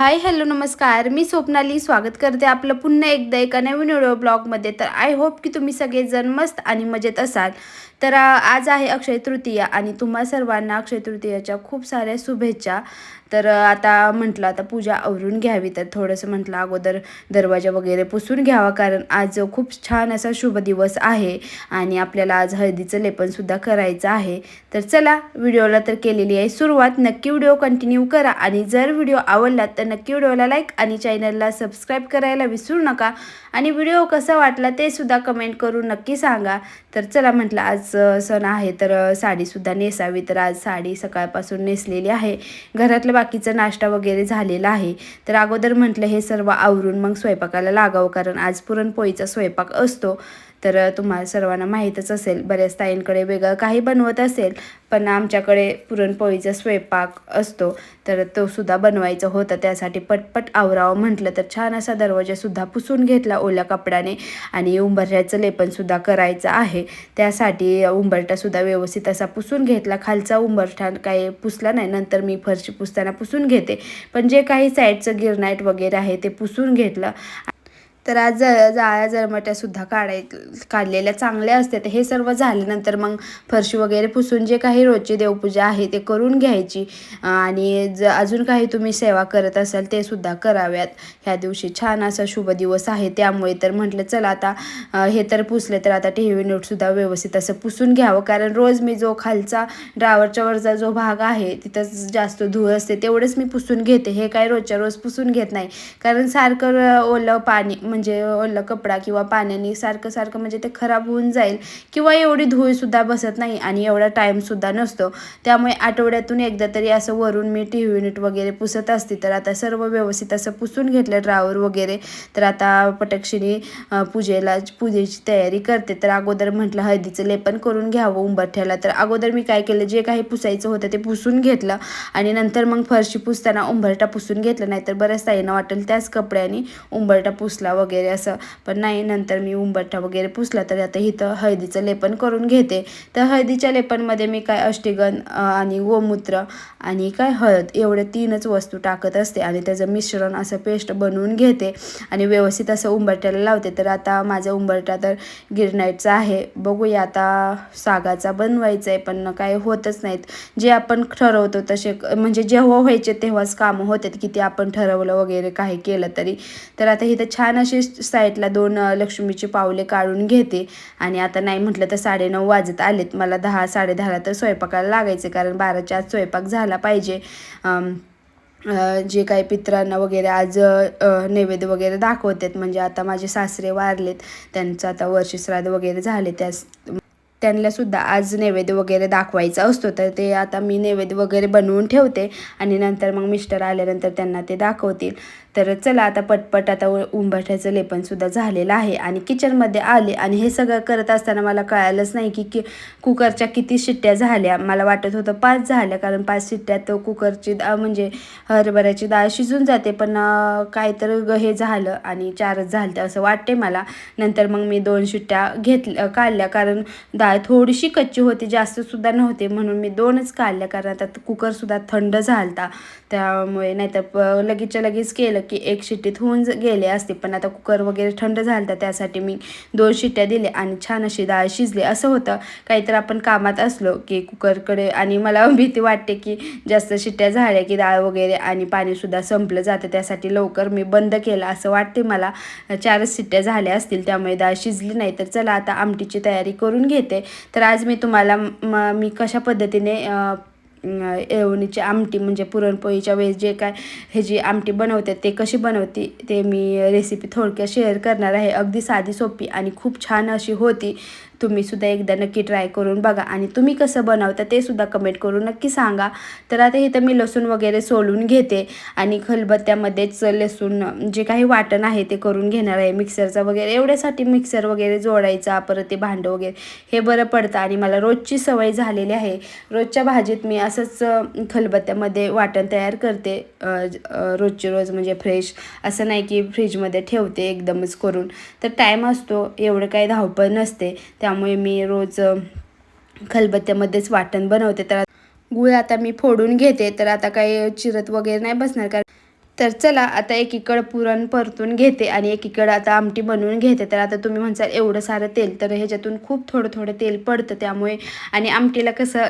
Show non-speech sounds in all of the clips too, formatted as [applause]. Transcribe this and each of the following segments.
Hi hello नमस्कार. मी स्वप्नाली. स्वागत करते आपलं पुन्हा एकदा एका नवीन व्हिडिओ ब्लॉगमध्ये. तर आय होप की तुम्ही सगळेजण मस्त आणि मजेत असाल. तर आज आहे अक्षय तृतीया आणि तुम्हा सर्वांना अक्षय तृतीयाच्या खूप साऱ्या शुभेच्छा. तर आता म्हटलं आता पूजा आवरून घ्यावी. तर थोडंसं म्हटलं अगोदर दरवाजा वगैरे पुसून घ्यावा कारण आज खूप छान असा शुभ दिवस आहे आणि आपल्याला आज हळदीचं लेपनसुद्धा करायचं आहे. तर चला व्हिडिओला तर केलेली आहे सुरुवात. नक्की व्हिडिओ कंटिन्यू करा आणि जर व्हिडिओ आवडला तर नक्की व्हिडिओला लाईक आणि चॅनलला सबस्क्राईब करायला विसरू नका. आणि व्हिडिओ कसा वाटला ते सुद्धा कमेंट करून नक्की सांगा. तर चला म्हटलं आज सण आहे तर साडीसुद्धा नेसावी. तर आज साडी सकाळपासून नेसलेली आहे. घरातलं बाकीचा नाश्ता वगैरे झालेला आहे. तर अगोदर म्हटलं हे सर्व आवरून मग स्वयंपाकाला लागावं. कारण आज पुरणपोळीचा स्वयंपाक असतो. तर तुम्हाला सर्वांना माहीतच असेल बऱ्याच ताईंकडे वेगळं काही बनवत असेल पण आमच्याकडे पुरणपोळीचा स्वयंपाक असतो. तर तो सुद्धा बनवायचा होता त्यासाठी पटपट आवरावं म्हटलं तर छान असा दरवाजासुद्धा पुसून घेतला ओल्या कपड्याने. आणि उंबरठ्याचं लेपनसुद्धा करायचं आहे. त्यासाठी उंबरठासुद्धा व्यवस्थित असा पुसून घेतला. खालचा उंबरठा काही पुसला नाही नंतर मी फरशी पुसताना पुसून घेते. पण जे काही साईडचं गिरनाईट वगैरे आहे ते पुसून घेतलं. तर आज ज जाळ्या जरमट्यासुद्धा काढाय काढलेल्या चांगल्या असतात हे सर्व झाल्यानंतर मग फरशी वगैरे पुसून जे काही रोजची देवपूजा आहे ते करून घ्यायची. आणि ज अजून काही तुम्ही सेवा करत असाल ते सुद्धा कराव्यात. ह्या दिवशी छान असा शुभ दिवस आहे. त्यामुळे तर म्हटलं चला आता हे तर पुसले तर आता टी व्ही नोटसुद्धा व्यवस्थित असं पुसून घ्यावं. कारण रोज मी जो खालचा ड्रावरच्या वरचा जो भाग आहे तिथं जास्त धूळ असते तेवढंच मी पुसून घेते. हे काय रोजच्या रोज पुसून घेत नाही. कारण सारखं ओलं पाणी म्हणजे ओलं कपडा किंवा पाण्याने सारखं सारखं म्हणजे ते खराब होऊन जाईल किंवा एवढी धूळसुद्धा बसत नाही आणि एवढा टाईमसुद्धा नसतो. त्यामुळे आठवड्यातून एकदा तरी असं वरून मी टी व्ही युनिट वगैरे पुसत असते. तर आता सर्व व्यवस्थित असं पुसून घेतलं ड्रावर वगैरे. तर आता पटक्षिणी पूजेला पूजेची तयारी करते. तर अगोदर म्हटलं हळदीचं लेपन करून घ्यावं उंबरठ्याला. तर अगोदर मी काय केलं जे काही पुसायचं होतं ते पुसून घेतलं. आणि नंतर मग फरशी पुसताना उंबरठा पुसून घेतलं. नाही तर बऱ्याच ताईनं वाटेल त्याच कपड्याने उंबरठा पुसला वगैरे असं. पण नाही नंतर मी उंबरठा वगैरे पुसला तर आता इथं हळदीचं लेपन करून घेते. तर हळदीच्या लेपनमध्ये मी काय अष्टीगन आणि गोमूत्र आणि काय हळद एवढे तीनच वस्तू टाकत असते. आणि त्याचं मिश्रण असं पेस्ट बनवून घेते आणि व्यवस्थित असं उंबरट्याला लावते. तर आता माझा उंबरटा तर गिरनाईटचा आहे. बघूया आता सागाचा बनवायचा आहे पण काय होतच नाहीत. जे आपण ठरवतो तसे म्हणजे जेव्हा व्हायचे तेव्हाच कामं होतात. की ते आपण ठरवलं वगैरे काही केलं तरी. तर आता इथं छान अशी साईडला दोन लक्ष्मीची पावले काढून घेते. आणि आता नाही म्हटलं तर साडेनऊ वाजत आलेत. मला दहा साडेदहाला तर स्वयंपाकाला लागायचे कारण बाराच्या आत स्वयंपाक झाला पाहिजे. जे काही पित्रांना वगैरे आज नैवेद्य वगैरे दाखवतात म्हणजे आता माझे सासरे वारलेत. त्यांचं आता वर्षश्राद्ध वगैरे झाले त्यास त्यांना सुद्धा आज नैवेद्य वगैरे दाखवायचा असतो. तर ते आता मी नैवेद्य वगैरे बनवून ठेवते आणि नंतर मग मिस्टर आल्यानंतर त्यांना ते दाखवतील. तर चला आता पटपट आता उ- उंबरठ्याचं लेपनसुद्धा झालेलं आहे आणि किचनमध्ये आले आणि हे सगळं करत असताना मला कळालंच नाही की की कुकरच्या किती शिट्ट्या झाल्या. मला वाटत होतं पाच झाल्या कारण पाच शिट्ट्यात कुकरची दा म्हणजे हरभऱ्याची डाळ शिजून जाते. पण काय तर हे झालं आणि चारच झालं असं वाटते मला. नंतर मग मी दोन शिट्ट्या घेतल्या काढल्या. कारण डाळ थोडीशी कच्ची होती जास्तसुद्धा नव्हते. म्हणून मी दोनच काढल्या. कारण आता कुकरसुद्धा थंड झालता. त्यामुळे नाहीतर प लगेचच्या लगेच केलं की एक शिट्टीत होऊन गेले असते. पण आता कुकर वगैरे थंड झालता. त्यासाठी मी दोन शिट्ट्या दिल्या आणि छान अशी डाळ शिजली. असं होतं. काहीतर आपण कामात असलो की कुकरकडे आणि मला [laughs] भीती वाटते की जास्त शिट्ट्या झाल्या की डाळ वगैरे आणि पाणीसुद्धा संपलं जातं. त्यासाठी लवकर मी बंद केलं. असं वाटते मला. चारच शिट्ट्या झाल्या असतील. त्यामुळे डाळ शिजली नाही. तर चला आता आमटीची तयारी करून घेते. तर आज मी तुम्हाला म- मी कशा पद्धतीने येवणीची आमटी म्हणजे पुरणपोळीच्या वेळेस जे काय हे जी आमटी बनवते ते कशी बनवते ते मी रेसिपी थोडक्यात शेअर करणार आहे. अगदी साधी सोपी आणि खूप छान अशी होती. तुम्ही सुद्धा एकदा नक्की ट्राय करून बघा. आणि तुम्ही कसं बनवता ते सुद्धा कमेंट करून नक्की सांगा. तर आता इथं मी लसूण वगैरे सोलून घेते. आणि खलबत्त्यामध्येच लसूण जे काही वाटण आहे ते करून घेणार आहे. मिक्सरचा वगैरे एवढ्यासाठी मिक्सर वगैरे जोडायचा परत ते भांडं वगैरे हे बरं पडतं. आणि मला रोजची सवय झालेली आहे. रोजच्या भाजीत मी असंच खलबत्त्यामध्ये वाटण तयार करते. रोजचे रोज म्हणजे फ्रेश असं नाही की फ्रीजमध्ये ठेवते एकदमच करून. तर टाईम असतो एवढं काही धावपळ नसते. त्यामुळे मी रोज खलबत्त्यामध्येच वाटण बनवते. तर गुळ आता मी फोडून घेते. तर आता काही चिरत वगैरे नाही बसणार कारण तर चला आता एकीकडं पुरण परतून घेते आणि एकीकडं आता आमटी बनवून घेते. तर आता तुम्ही म्हणसाल एवढं सारं तेल तर ह्याच्यातून खूप थोडं थोडं तेल पडतं त्यामुळे. आणि आमटीला कसं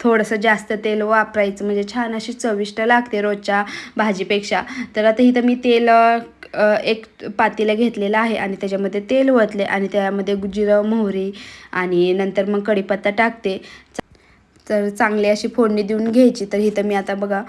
थोडंसं जास्त तेल वापरायचं म्हणजे छान अशी चविष्ट लागते रोजच्या भाजीपेक्षा. तर आता इथं मी तेल एक पातेलं घेतलेलं आहे आणि त्याच्यामध्ये तेल ओतले आणि त्यामध्ये जिरं मोहरी आणि नंतर मग कढीपत्ता टाकते. तर चांगली अशी फोडणी देऊन घ्यायची. तर इथं मी आता बघा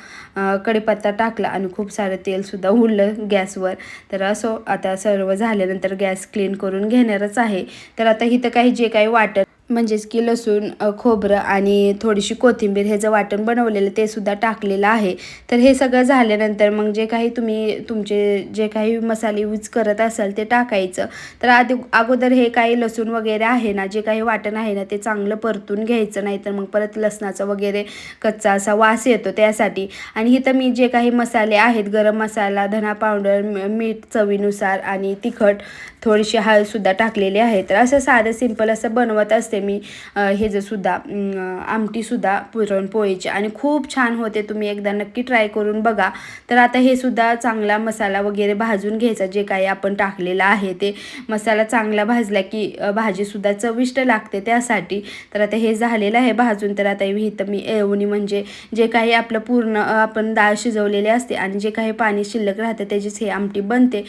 कढीपत्ता टाकला आणि खूप सारं तेलसुद्धा उरलं गॅसवर. तर असो आता सर्व झाल्यानंतर गॅस क्लीन करून घेणारच आहे. तर आता इथं काही जे काही वाटत म्हणजेच की लसूण खोबरं आणि थोडीशी कोथिंबीर हे जे वाटण बनवलेलं ते सुद्धा टाकलेलं आहे. तर हे सगळं झाल्यानंतर मग जे काही तुम्ही तुमचे जे काही मसाले यूज करत असाल ते टाकायचं. तर आधी अगोदर हे काही लसूण वगैरे आहे ना जे काही वाटण आहे ना ते चांगलं परतून घ्यायचं नाही तर मग परत लसणाचा वगैरे कच्चा असा वास येतो त्यासाठी. आणि इथं मी जे काही मसाले आहेत गरम मसाला धना पावडर मीठ चवीनुसार आणि तिखट थोडीशी हळदसुद्धा टाकलेली आहे. तर असं साधं सिंपल असं बनवत असते मी अ, हे जे सुद्धा आमटीसुद्धा पुरणपोळीची आणि खूप छान होते तुम्ही एकदा नक्की ट्राय करून बघा. तर आता हे सुद्धा चांगला मसाला वगैरे भाजून घ्यायचा जे काही आपण टाकलेलं आहे ते. मसाला चांगला भाजला की भाजीसुद्धा चविष्ट लागते त्यासाठी. तर आता हे झालेलं आहे भाजून. तर आता इथं मी एवणी म्हणजे जे काही आपलं पूर्ण आपण डाळ शिजवलेली असते आणि जे काही पाणी शिल्लक राहतं त्याचीच हे आमटी बनते.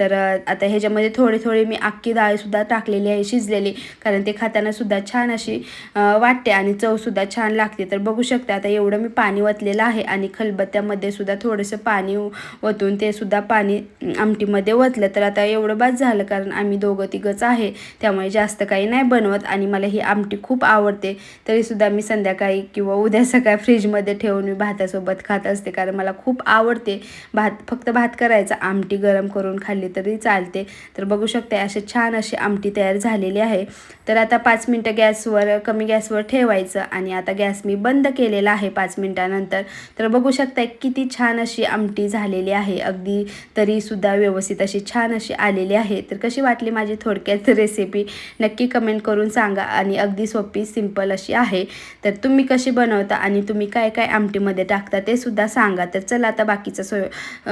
तर आता ह्याच्यामध्ये थोडे थोडे मी अख्खी डाळसुद्धा टाकलेली आहे शिजलेली. कारण ते खाताना सुद्धा छान अशी वाटते आणि चवसुद्धा छान लागते. तर बघू शकता आता एवढं मी पाणी ओतलेलं आहे आणि खलबत्त्यामध्ये सुद्धा थोडंसं पाणी ओतून ते सुद्धा पाणी आमटीमध्ये ओतलं. तर आता एवढं बाद झालं कारण आम्ही दोघं तिघंच आहे त्यामुळे जास्त काही नाही बनवत आणि मला ही आमटी खूप आवडते. तरीसुद्धा मी संध्याकाळी किंवा उद्या सकाळी फ्रीजमध्ये ठेवून मी भातासोबत खात असते कारण मला खूप आवडते. भात फक्त भात करायचा आमटी गरम करून खाल्ली तरी चालते. तर बघू शकते असे छान अशी आमटी तयार झालेली आहे. तर आता पाच मिनटं गॅसवर कमी गॅसवर ठेवायचं आणि आता गॅस मी बंद केलेला आहे पाच मिनटानंतर. तर बघू शकता किती छान अशी आमटी झालेली आहे. अगदी तरीसुद्धा व्यवस्थित अशी छान अशी आलेली आहे. तर कशी वाटली माझी थोडक्यात [laughs] रेसिपी नक्की कमेंट करून सांगा आणि अगदी सोपी सिंपल अशी आहे. तर तुम्ही कशी बनवता आणि तुम्ही काय काय आमटीमध्ये टाकता ते सुद्धा सांगा. तर चला आता बाकीचं सोय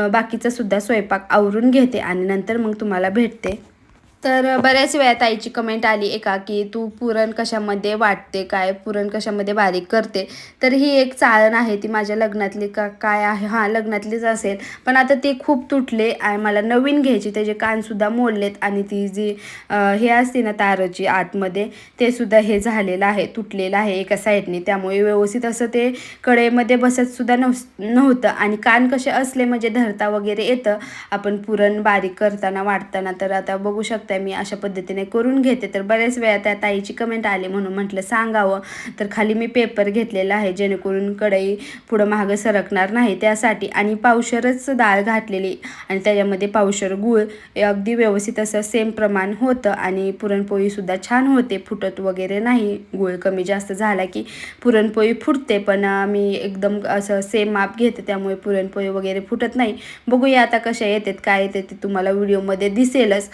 बाकीचासुद्धा स्वयंपाक आवरून घेते आणि नंतर मग तुम्हाला भेटते. तर बऱ्याच वेळा ताईची कमेंट आली एका की तू पुरण कशामध्ये वाटते काय पुरण कशामध्ये बारीक करते? तर ही एक चाळण आहे ती माझ्या लग्नातली का काय आहे? हां लग्नातलीच असेल. पण आता ते खूप तुटले आणि मला नवीन घ्यायची त्याचे कानसुद्धा मोडलेत आणि ती जी हे असते ना ताराची आतमध्ये ते सुद्धा हे झालेलं आहे तुटलेलं आहे एका साईडने त्यामुळे व्यवस्थित असं ते कडेमध्ये बसतसुद्धा नव्ह नव्हतं. आणि कान कसे असले म्हणजे धरता वगैरे येतं. आपण पुरण बारीक करताना वाटताना तर आता बघू शकता मी अशा पद्धतीने करून घेते. तर बऱ्याच वेळा त्या ताईची कमेंट आली म्हणून म्हटलं सांगावं. तर खाली मी पेपर घेतलेला आहे जेणेकरून कढई पुढं मागं सरकणार नाही त्यासाठी. आणि पावशरच डाळ घातलेली आणि त्याच्यामध्ये पावशर गूळ अगदी व्यवस्थित असं सेम प्रमाण होतं. आणि पुरणपोळीसुद्धा छान होते फुटत वगैरे नाही. गूळ कमी जास्त झाला की पुरणपोळी फुटते पण मी एकदम असं सेम माप घेते त्यामुळे पुरणपोळी वगैरे फुटत नाही. बघूया आता कशा येतात काय येते ते तुम्हाला व्हिडिओमध्ये दिसेलच.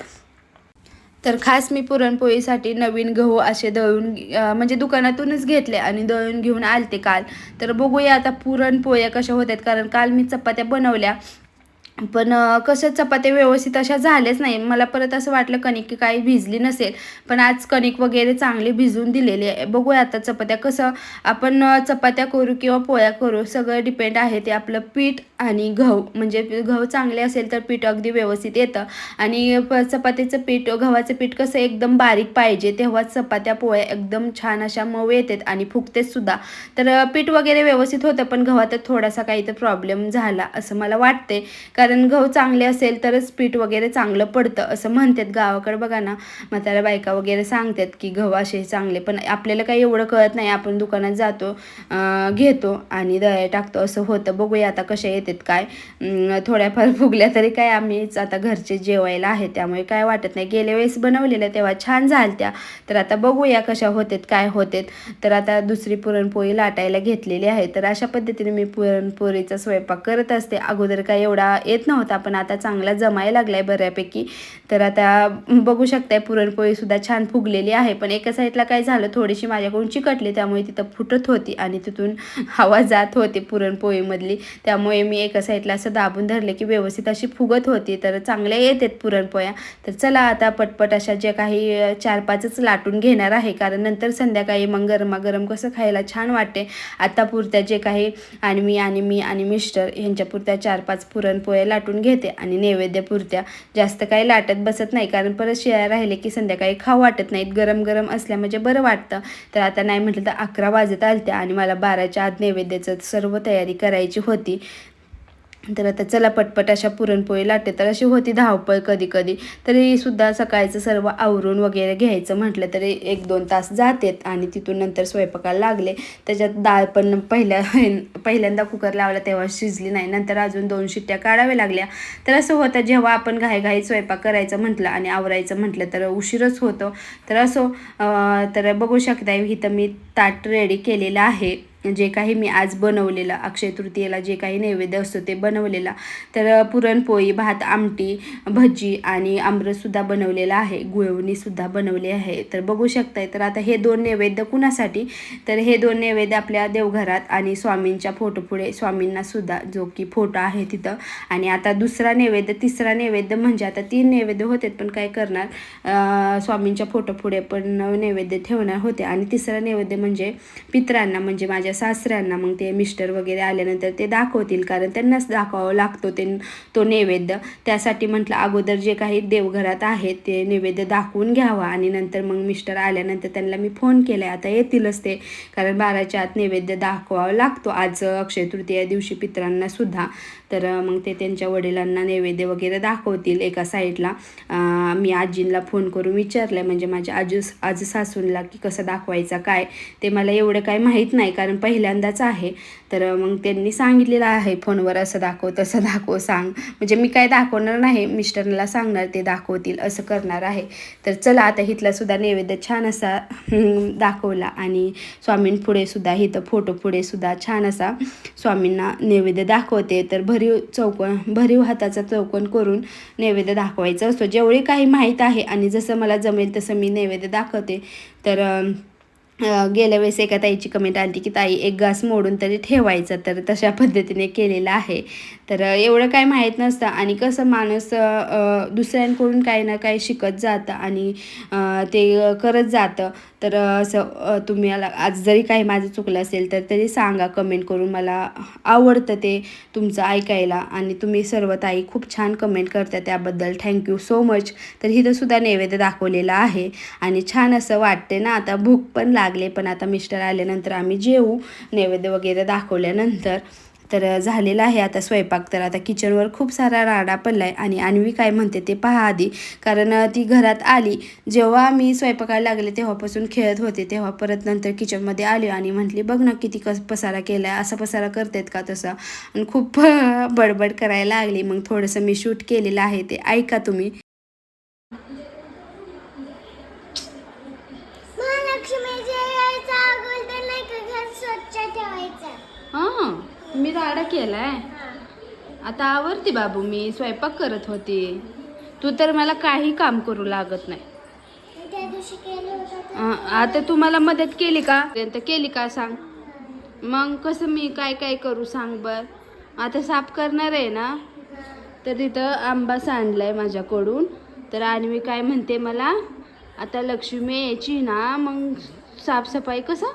तर खास मी पुरणपोळीसाठी नवीन गहू असे दळून म्हणजे दुकानातूनच घेतले आणि दळून घेऊन आलते काल. तर बघूया आता पुरणपोळ्या कशा होतात कारण काल मी चपात्या बनवल्या. पण कसं चपात्या व्यवस्थित अशा झाल्याच नाही. मला परत असं वाटलं कणिक की काही भिजली नसेल. पण आज कणिक वगैरे चांगली भिजून दिलेली आहे. बघूया आता चपात्या कसं आपण चपात्या करू किंवा पोळ्या करू सगळं डिपेंड आहे ते आपलं पीठ आणि गहू. म्हणजे गहू चांगले असेल तर पीठ अगदी व्यवस्थित येतं. आणि प- चपातीचं पीठ गव्हाचं पीठ कसं एकदम बारीक पाहिजे तेव्हाच चपात्या पोळ्या एकदम छान अशा मऊ येतात आणि फुगतेत सुद्धा. तर पीठ वगैरे व्यवस्थित होतं पण गव्हात थोडासा काही तर प्रॉब्लेम झाला असं मला वाटते कारण गहू चांगले असेल तरच पीठ वगैरे चांगलं पडतं असं म्हणतात गावाकडे बघा ना. म्हाताऱ्या बायका वगैरे सांगतात की गहू असे चांगले पण आपल्याला काही एवढं कळत नाही. आपण दुकानात जातो घेतो आणि दया टाकतो असं होतं. बघूया आता कशा येतात काय. थोड्याफार फुगल्या तरी काय आम्हीच आता घरचे जेवायला आहे त्यामुळे काय वाटत नाही. गेल्या वेळेस बनवलेल्या तेव्हा छान झालत्या. तर आता बघूया कशा होतात काय होतात. तर आता दुसरी पुरणपोळी लाटायला घेतलेली आहे. तर अशा पद्धतीने मी पुरणपोळीचा स्वयंपाक करत असते. अगोदर काय एवढा येत नव्हता पण आता चांगला जमायला लागला आहे बऱ्यापैकी. तर आता बघू शकताय पुरणपोळीसुद्धा छान फुगलेली आहे. पण एका साईडला काय झालं थोडीशी माझ्याकडून चिकटली त्यामुळे तिथं फुटत होती आणि तिथून हवा जात होती पुरणपोळीमधली. त्यामुळे मी एका साईडला असं दाबून धरले की व्यवस्थित अशी फुगत होती. तर चांगल्या येतात पुरणपोळ्या. तर चला आता पटपट अशा ज्या काही चार पाचच लाटून घेणार आहे. कारण नंतर संध्याकाळी मग गरमागरम कसं खायला छान वाटते. आत्तापुरत्या जे काही आणि मी आणि मी आणि मिस्टर यांच्यापुरत्या चार पाच पुरणपोळ्या लाटून घेते आणि नैवेद्यपुरत्या जास्त काही लाटत बसत नाही. कारण परत शिळ्या राहिले की संध्याकाळी खाऊ वाटत नाहीत. गरम गरम असल्या म्हणजे बरं वाटतं. तर आता नाही म्हटलं तर अकरा वाजत आलत्या आणि मला बाराच्या आत नैवेद्याचं सर्व तयारी करायची होती. तर आता चला पटपट अशा पुरणपोळी लाटते. तर अशी होती धावपळ कधी कधी तरी सुद्धा सकाळचं सर्व आवरून वगैरे घ्यायचं म्हटलं तरी एक दोन तास जातेत आणि तिथून नंतर स्वयंपाकाला लागले. त्याच्यात डाळ पण पहिल्या [laughs] पहिल्यांदा कुकर लावला तेव्हा शिजली नाही. नंतर अजून दोन शिट्ट्या काढाव्या लागल्या. तर असं होतं जेव्हा आपण घाईघाई स्वयंपाक करायचं म्हटलं आणि आवरायचं म्हटलं तर उशीरच होतो. तर असो तर बघू शकता इथं मी ताट रेडी केलेलं आहे. जे काही मी आज बनवलेलं अक्षय तृतीयेला जे काही नैवेद्य असतो ते बनवलेला. तर पुरणपोळी भात आमटी भजी आणि आमरससुद्धा बनवलेला आहे. गुळवणीसुद्धा बनवली आहे. तर बघू शकताय तर आता हे दोन नैवेद्य कुणासाठी? तर हे दोन नैवेद्य आपल्या देवघरात आणि स्वामींच्या फोटोपुढे स्वामींनासुद्धा जो की फोटो आहे तिथं. आणि आता दुसरा नैवेद्य तिसरा नैवेद्य म्हणजे आता तीन नैवेद्य होते पण काय करणार? स्वामींच्या फोटोपुढे पण नैवेद्य ठेवणार होते. आणि तिसरा नैवेद्य म्हणजे पितरांना म्हणजे माझ्या सासऱ्यांना मग ते मिस्टर वगैरे आल्यानंतर ते दाखवतील. कारण त्यांनाच दाखवावं लागतो ते तो नैवेद्य. त्यासाठी म्हटलं अगोदर जे काही देवघरात आहेत ते नैवेद्य दाखवून घ्यावा. आणि नंतर मग मिस्टर आल्यानंतर त्यांना मी फोन केला आता येतीलच ते. कारण बाराच्या आत नैवेद्य दाखवावा लागतो. आज अक्षय तृतीया दिवशी पित्रांना सुद्धा. तर मग ते त्यांच्या वडिलांना नैवेद्य वगैरे दाखवतील एका साईडला. मी आजींना फोन करून विचारलं म्हणजे माझ्या आजू आजू सासूनला की कसं दाखवायचा काय? ते मला एवढं काय माहीत नाही कारण पहिल्यांदाच आहे. तर मग त्यांनी सांगितलेलं आहे फोनवर असं दाखव तसं [laughs] दाखव सांग. म्हणजे मी काय दाखवणार नाही मिस्टरला सांगणार ते दाखवतील असं करणार आहे. तर चला आता हिथलासुद्धा नैवेद्य छान असा दाखवला. आणि स्वामींपुढे सुद्धा इथं फोटो पुढे सुद्धा छान असा स्वामींना नैवेद्य दाखवते. तर भर भरीव चौकोन भरीव हाताचा चौकोन करून नैवेद्य दाखवायचा. असतो जेवढी काही माहीत आहे आणि जसं मला जमेल तसं मी नैवेद्य दाखवते. तर गेल्या वेळेस एका ताईची कमेंट आली की ताई एक घास मोडून तरी ठेवायचा. तर तशा पद्धतीने केलेलं आहे. तर एवढं काय माहीत नसतं आणि कसं माणूस दुसऱ्यांकडून काही ना काही शिकत जातं आणि ते करत जातं. तर असं तुम्ही आज जरी काही माझं चुकलं असेल तर तरी सांगा कमेंट करून. मला आवडतं ते तुमचं ऐकायला आणि तुम्ही सर्व ताई खूप छान कमेंट करता त्याबद्दल. थँक्यू सो मच तर हिथंसुद्धा नैवेद्य दाखवलेला आहे आणि छान असं वाटते ना आता भूक पण लागले पण आता मिस्टर आल्यानंतर आम्ही जेवू नैवेद्य वगैरे दाखवल्यानंतर. तर झालेलं आहे आता स्वयंपाक. तर आता किचनवर खूप सारा राडा पडला आहे आणि अन्वी काय म्हणते ते पहा आधी. कारण ती घरात आली. जेव्हा मी स्वयंपाकाला लागले तेव्हापासून खेळत होते. तेव्हा परत नंतर किचनमध्ये आली आणि म्हटली बघ ना किती कस पसारा केला आहे असा पसारा करतायत का तसा? आणि खूप बडबड करायला लागली. मग थोडंसं मी शूट केलेलं आहे ते. ऐका तुम्ही. मी राडा केलाय. आता आवरते बाबू मी स्वयंपाक करत होते. तू तर मला काही काम करू लागत नाही. आता तू मला मदत केली का? केली का सांग? मग कसं मी काय काय करू सांग बर? आता साफ करणार आहे ना? तर तिथं आंबा सांडलाय माझ्याकडून. तर आणि मी काय म्हणते मला? आता लक्ष्मी यायची ना मग साफसफाई कसं?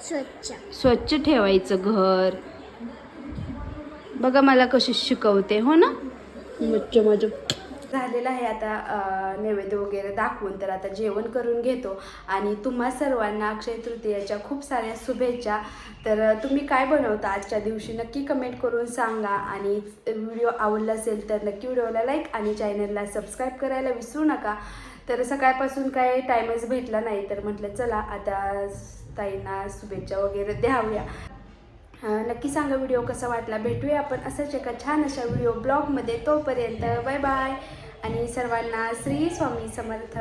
स्वच्छ. स्वच्छ ठेवायचं घर. बघा मला कशी शिकवते हो ना? मज्जा माझं झालेलं आहे आता नैवेद्य वगैरे दाखवून तर आता जेवण करून घेतो. आणि तुम्हा सर्वांना अक्षय तृतीयाच्या खूप साऱ्या शुभेच्छा. तर तुम्ही काय बनवता आजच्या दिवशी? नक्की कमेंट करून सांगा. आणि व्हिडिओ आवडला असेल तर नक्की व्हिडिओला लाईक आणि चॅनलला सबस्क्राईब करायला विसरू नका. तर सकाळपासून काय टाईमच भेटला नाही तर म्हटलं चला आता ताईंना शुभेच्छा वगैरे द्याव्या. नक्की सांगा व्हिडिओ कसा वाटला? भेटूया आपण असंच एका छान अशा व्हिडिओ ब्लॉगमध्ये तोपर्यंत बाय बाय. आणि सर्वांना श्री स्वामी समर्थ.